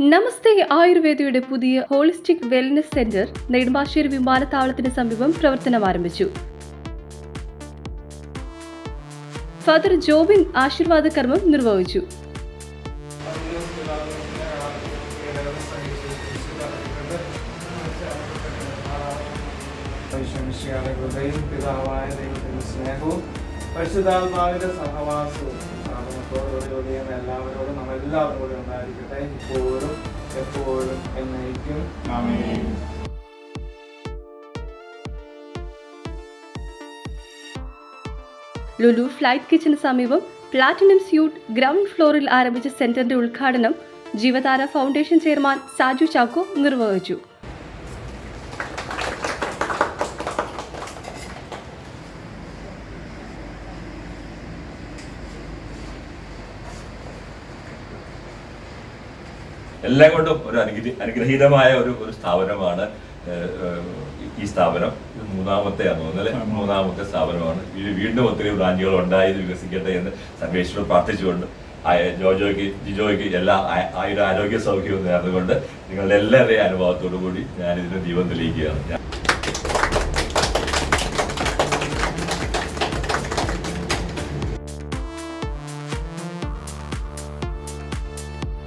നമസ്തേ ആയുർവേദയുടെ പുതിയ holistic wellness centre Nedumbassery വിമാനത്താവളത്തിന് സമീപം പ്രവർത്തനം ആരംഭിച്ചു ഫാദർ ജോബിൻ ആശീർവാദ കർമ്മം നിർവഹിച്ചു. സ്നേഹവും സഹവാസവും നാമത്തോടുകൂടി എല്ലാവരോടും നമ്മൾ എല്ലാവരും കൂടി ഉണ്ടായിരിക്കട്ടെ ഇപ്പോഴും എപ്പോഴും എന്നേക്കും ലുലു ഫ്ലൈറ്റ് കിച്ചന് സമീപം പ്ലാറ്റിനം സ്യൂട്ട് ഗ്രൗണ്ട് ഫ്ലോറിൽ ആരംഭിച്ച സെന്ററിന്റെ ഉദ്ഘാടനം ജീവതാര ഫൗണ്ടേഷൻ ചെയർമാൻ സാജു ചാക്കോ നിർവഹിച്ചു. എല്ലാം കൊണ്ടും ഒരു അനുഗ്രഹ അനുഗ്രഹീതമായ ഒരു ഒരു സ്ഥാപനമാണ് ഈ സ്ഥാപനം. ഇത് തോന്നുന്നത് അല്ലേ? മൂന്നാമത്തെ. സ്ഥാപനമാണ്. ഇത് വീണ്ടും ഒത്തിരി ബ്രാഞ്ചുകൾ ഉണ്ടായി ഇത് വികസിക്കട്ടെ എന്ന് സർവേശ്വരൻ പ്രാർത്ഥിച്ചുകൊണ്ട് ജോജോയ്ക്ക് ജിജോയ്ക്ക് എല്ലാ ആയുര ആരോഗ്യ സൗഖ്യവും നേർന്നുകൊണ്ട് നിങ്ങളുടെ എല്ലാവരുടെയും അനുഭവത്തോടു കൂടി ഞാൻ ഇതിന് ദീപം തെളിയിക്കുകയാണ്.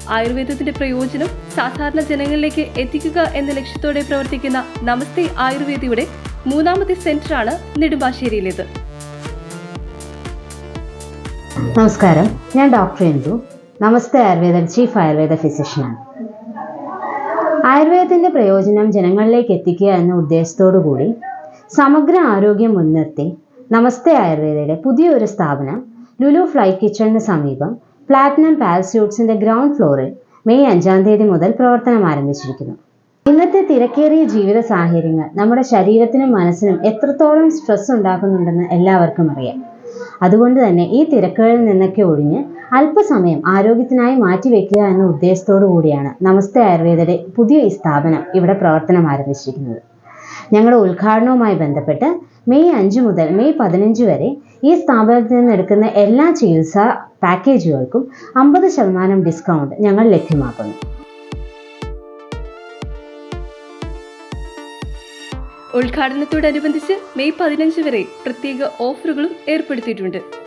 ആയുർവേദത്തിന്റെ പ്രയോജനം സാധാരണ ജനങ്ങളിലേക്ക് എത്തിക്കുക എന്ന ലക്ഷ്യത്തോടെ പ്രവർത്തിക്കുന്ന നമസ്തേ ആയുർവേദയുടെ മൂന്നാമത്തെ സെന്ററാണ് നെടുമ്പാശ്ശേരിയിലേത്. നമസ്കാരം. ഞാൻ ഡോക്ടർ എന്തു നമസ്തേ ആയുർവേദ ചീഫ് ആയുർവേദ ഫിസിഷ്യനാണ്. ആയുർവേദത്തിന്റെ പ്രയോജനം ജനങ്ങളിലേക്ക് എത്തിക്കുക എന്ന ഉദ്ദേശത്തോടു കൂടി സമഗ്ര ആരോഗ്യം മുൻനിർത്തി നമസ്തേ ആയുർവേദയുടെ പുതിയൊരു സ്ഥാപനം ലുലു ഫ്ലൈ കിച്ചണിന് സമീപം പ്ലാറ്റിനം പാൽസ്യൂട്ട്സിന്റെ ഗ്രൗണ്ട് ഫ്ലോറിൽ മെയ് അഞ്ചാം തീയതി മുതൽ പ്രവർത്തനം ആരംഭിച്ചിരിക്കുന്നു. ഇന്നത്തെ തിരക്കേറിയ ജീവിത സാഹചര്യങ്ങൾ നമ്മുടെ ശരീരത്തിനും മനസ്സിനും എത്രത്തോളം സ്ട്രെസ് ഉണ്ടാക്കുന്നുണ്ടെന്ന് എല്ലാവർക്കും അറിയാം. അതുകൊണ്ട് തന്നെ ഈ തിരക്കുകളിൽ നിന്നൊക്കെ ഒഴിഞ്ഞ് അല്പസമയം ആരോഗ്യത്തിനായി മാറ്റിവെക്കുക എന്ന ഉദ്ദേശത്തോടു കൂടിയാണ് നമസ്തേ ആയുർവേദയുടെ പുതിയ ഈ സ്ഥാപനം ഇവിടെ പ്രവർത്തനം ആരംഭിച്ചിരിക്കുന്നത്. ഞങ്ങളുടെ ഉദ്ഘാടനവുമായി ബന്ധപ്പെട്ട് മെയ് അഞ്ച് മുതൽ മെയ് പതിനഞ്ച് വരെ ഈ സ്ഥാപനത്തിൽ നിന്ന് എടുക്കുന്ന എല്ലാ ചികിത്സാ പാക്കേജുകൾക്കും അമ്പത് ശതമാനം ഡിസ്കൗണ്ട് ഞങ്ങൾ ലഭ്യമാക്കുന്നു. ഉദ്ഘാടനത്തോടനുബന്ധിച്ച് മെയ് പതിനഞ്ച് വരെ പ്രത്യേക ഓഫറുകളും ഏർപ്പെടുത്തിയിട്ടുണ്ട്.